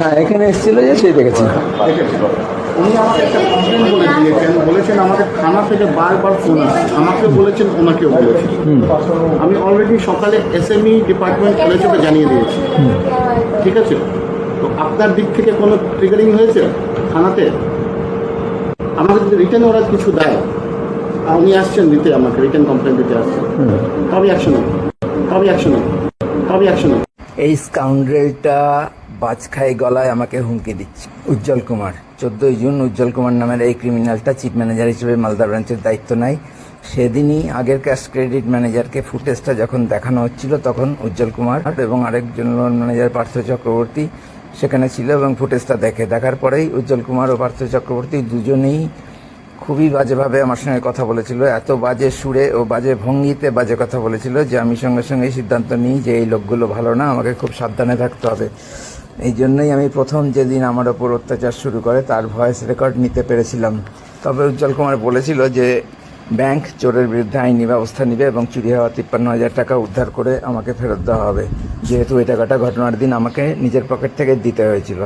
হ্যাঁ এখানে এসেছিল যে সেই দেখেছি। উনি আমাকে একটা কমপ্লেন বলে দিয়েছেন বলেছেন আমাদের থানা থেকে বারবার ফোন আমাকে বলেছেন ওনাকেও বলেছেন। আমি অলরেডি সকালে এসএমই ডিপার্টমেন্ট কলেজে জানিয়ে দিয়েছি। ঠিক আছে? তো আপনার দিক থেকে কোনো ট্রিগারিং হয়েছে থানাতে? আমাকে যদি রিটার্ন ওরা কিছু দেয় উনি আসছেন দিতে আমাকে রিটার্ন কমপ্লেন দিতে আসছেন। তবে অ্যাকশন হবে তবে অ্যাকশন হবে তবে অ্যাকশন হবে এই স্কাউন্ড্রেলটা বাজখাই গলায় আমাকে হুমকি দিচ্ছে। উজ্জ্বল কুমার চোদ্দই জুন উজ্জ্বল কুমার নামের এই ক্রিমিনালটা চিফ ম্যানেজার হিসেবে মালদা ব্রাঞ্চের দায়িত্ব নেয়। সেদিনই আগের ক্যাশ ক্রেডিট ম্যানেজারকে ফুটেজটা যখন দেখানো হচ্ছিল তখন উজ্জ্বল কুমার এবং আরেকজন লোন ম্যানেজার পার্থ চক্রবর্তী সেখানে ছিল এবং ফুটেজটা দেখে। দেখার পরেই উজ্জ্বল কুমার ও পার্থ চক্রবর্তী দুজনেই খুবই বাজেভাবে আমার সঙ্গে কথা বলেছিল। এত বাজে সুরে ও বাজে ভঙ্গিতে বাজে কথা বলেছিল যে আমি সঙ্গে সঙ্গে সিদ্ধান্ত নিই যে এই লোকগুলো ভালো না, আমাকে খুব সাবধানে থাকতে হবে। এই জন্যই আমি প্রথম যেদিন আমার ওপর অত্যাচার শুরু করে, তার ভয়েস রেকর্ড নিতে পেরেছিলাম। তবে উজ্জ্বল কুমার বলেছিল যে ব্যাংক চোরের বিরুদ্ধে আইনি ব্যবস্থা নেবে এবং চুরি হওয়া তিপ্পান্ন হাজার টাকা উদ্ধার করে আমাকে ফেরত দেওয়া হবে। যেহেতু এই টাকাটা ঘটনার দিন আমাকে নিজের পকেট থেকে দিতে হয়েছিল।